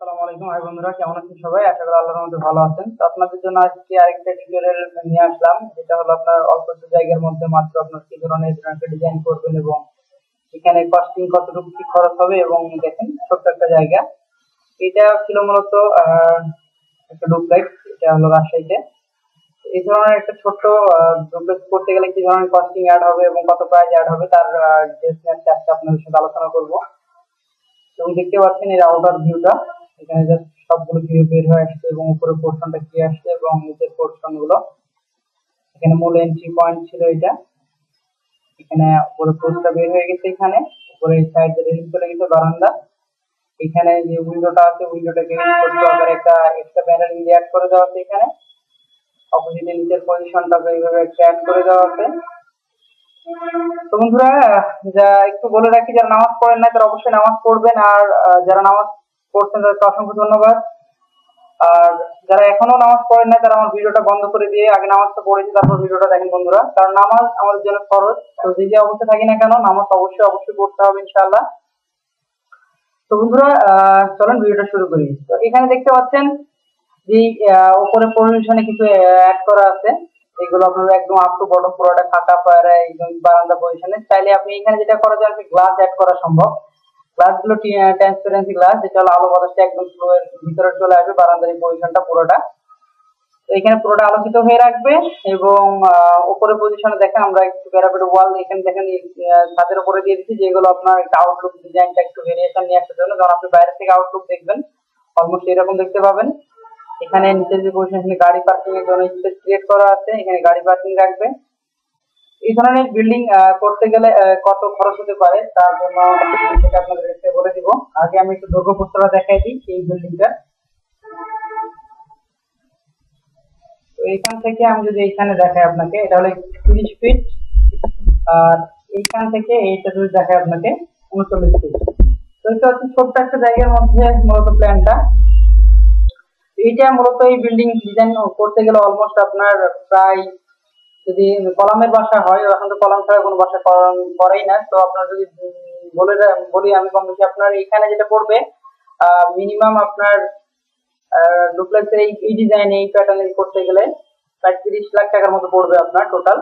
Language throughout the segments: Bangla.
আসসালামু আলাইকুম। ভাই বন্ধুরা, কেমন আছেন সবাই? আশা করি আল্লাহর মধ্যে ভালো আছেন। তো আপনাদের জন্য আজকে আরেকটা টিউটোরিয়াল নিয়ে আসলাম, যেটা হলো আপনার অল্প জায়গার মধ্যে মাত্র আপনার কি ধরনের একটা ডিজাইন করবেন এবং এখানে কস্টিং কতটুকু কি খরচ হবে এবং দেখেন, ছোট্ট একটা জায়গা। এটা ছিল মূলত একটা ডুপ্লেক্স এটা হলো রাজশাহীতে। এই ধরনের একটা ছোট্ট ডুপ্লেক্স করতে গেলে কি ধরনের কস্টিং অ্যাড হবে এবং কত প্রাইস অ্যাড হবে তার ডিটেলস আজকে আপনাদের সাথে আলোচনা করব। এবং দেখতে পাচ্ছেন এর আউটার ভিউটা এখানে জাস্ট সবগুলো ভিউ বের হয়ে আসছে এবং উপরে পোর্শনটা কি আসছে এবং নিচের পোর্শনগুলো, এখানে মূল এন্ট্রি পয়েন্ট ছিল এটা। এখানে উপরে পোস্টটা বের হয়ে গেছে এখানে, উপরে সাইডে রেলিং চলে গেছে বারান্দা। এখানে যে উইন্ডোটা আছে উইন্ডোটাকে ছোট্ট আকারে একটা এক্সট্রা প্যানেল অ্যাড করে দেওয়া আছে এখানে। অপোজিটে নিচের পজিশনটাকে এইভাবে একটা অ্যাড করে দেওয়া আছে। তো বন্ধুরা, যা একটু বলে রাখি, যারা নামাজ পড়েন না তারা অবশ্যই নামাজ পড়বেন। আর যারা নামাজ পড়ছেন তাদেরকে অসংখ্য ধন্যবাদ। আর যারা এখনও নামাজ পড়েন না তারা আমার ভিডিওটা বন্ধ করে দিয়ে আগে নামাজটা পড়েছি তারপর ভিডিওটা দেখেন বন্ধুরা। কারণ নামাজ আমাদের জন্য খরচ তো যে যে থাকি না কেন, নামাজ অবশ্যই অবশ্যই পড়তে হবে ইনশাআল্লাহ। তো বন্ধুরা চলেন ভিডিওটা শুরু করি। তো এখানে দেখতে পাচ্ছেন যে উপরে পজিশনে কিছু অ্যাড করা আছে। এগুলো আপনার একদম আপ টু বটম পুরোটা ফাঁকা পায়রা, একদম বারান্দা পজিশনে চাইলে আপনি এখানে যেটা করা যায় গ্লাস অ্যাড করা সম্ভব। গ্লাসগুলো ট্রান্সপারেন্সি গ্লাস যেটা হলো আলো বাতাসটা একদম এর ভিতরে চলে আসবে, বারান্দার পজিশনটা পুরোটা। তো এখানে পুরোটা আলোকিত হয়ে রাখবে এবং উপরে পজিশনে দেখেন আমরা একটু প্যারাপেট ওয়াল এখানে দেখেন ছাদের উপরে দিয়ে দিচ্ছি, যেগুলো আপনার একটা আউটলুক ডিজাইনটা একটু ভেরিয়েশন নিয়ে আসার জন্য। যখন আপনি বাইরে থেকে আউটলুক দেখবেন অলমোস্ট এরকম দেখতে পাবেন। এখানে নিচের যে পজিশন গাড়ি পার্কিং এর জন্য স্পেস ক্রিয়েট করা আছে, এখানে গাড়ি পার্কিং রাখবে। এই ধরনের বিল্ডিং করতে গেলে কত খরচ হতে পারে, তার জন্য সেটা আপনাদেরকে বলে দিব। আগে আমি একটু প্রস্তাবটা দেখাই দিই, এই বিল্ডিংটা তো এইখান থেকে আমি যদি এইখানে দেখাই আপনাকে, এটা হলো তিরিশ ফিট আর এইখান থেকে এইটা যদি দেখাই আপনাকে, উনচল্লিশ ফিট তো এটা হচ্ছে ছোট্ট একটা জায়গার মধ্যে মূলত প্ল্যানটা এইটা মূলত এই বিল্ডিং ডিজাইন করতে গেলে অলমোস্ট আপনার প্রায় যদি কলামের বাসা হয়, এখন তো কলাম ছাড়া কোনো বাসা করা- করেই না। তো আপনার যদি বলে বলি আমি কম বেশি, আপনার এখানে যেটা পড়বে মিনিমাম আপনার ডুপ্লেক্সের এই এই ডিজাইন এই প্যাটার্ন করতে গেলে প্রায় তিরিশ লাখ টাকার মতো পড়বে আপনার টোটাল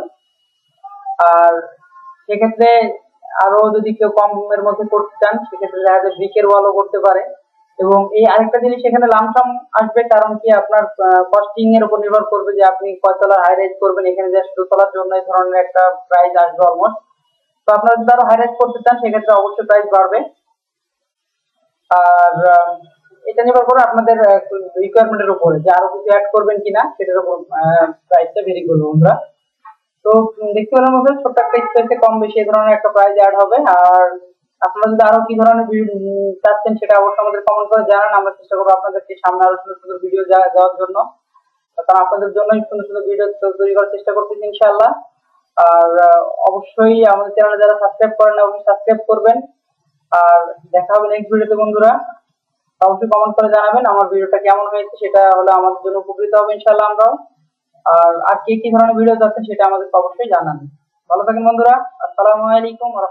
আর সেক্ষেত্রে আরও যদি কেউ কমের মধ্যে করতে চান, সেক্ষেত্রে দেখা যায় ব্রিকের ওয়ালও করতে পারে। এবং এই আরেকটা জিনিস এখানে লামসাম আসবে কারণ কি আপনার কস্টিং এর উপর নির্ভর করবে যে আপনি কয়তলা হাই রাইজ করবেন। এখানে যে দোতলার জন্য এই ধরনের একটা প্রাইস আসবে অলমোস্ট তো আপনারা যদি আরও হাই রাইজ করতে চান, সেক্ষেত্রে অবশ্যই প্রাইস বাড়বে। আর এটা নির্ভর করে আপনাদের রিকোয়ারমেন্টের উপরে যে আরও কিছু অ্যাড করবেন কিনা, সেটার উপর প্রাইসটা ভেরি করবে আমরা তো, দেখতে পেলাম ছোট্ট একটা স্পেসে কম বেশি এই ধরনের একটা প্রাইস অ্যাড হবে। আর আপনারা যদি আরও কি ধরনের চাচ্ছেন সেটা অবশ্যই আমাদের কমেন্ট করে জানান। আমরা চেষ্টা করব আপনাদেরকে সামনে আরও সুন্দর সুন্দর ভিডিও দেওয়ার জন্য। কারণ আপনাদের জন্য সুন্দর সুন্দর ভিডিও তৈরি করার চেষ্টা করতেছি আর অবশ্যই আমাদের চ্যানেলে যারা সাবস্ক্রাইব করেন অবশ্যই সাবস্ক্রাইব করবেন। আর দেখা হবে নেক্সট ভিডিওতে বন্ধুরা। অবশ্যই কমেন্ট করে জানাবেন আমার ভিডিওটা কেমন হয়েছে, সেটা হলে আমাদের জন্য উপকৃত হবে ইনশাআল্লাহ আমরাও। আর আর কে কি ধরনের ভিডিও যাচ্ছে সেটা আমাদেরকে অবশ্যই জানান। ভালো থাকেন, বন্ধুরা। আসসালামু আলাইকুম ওয়া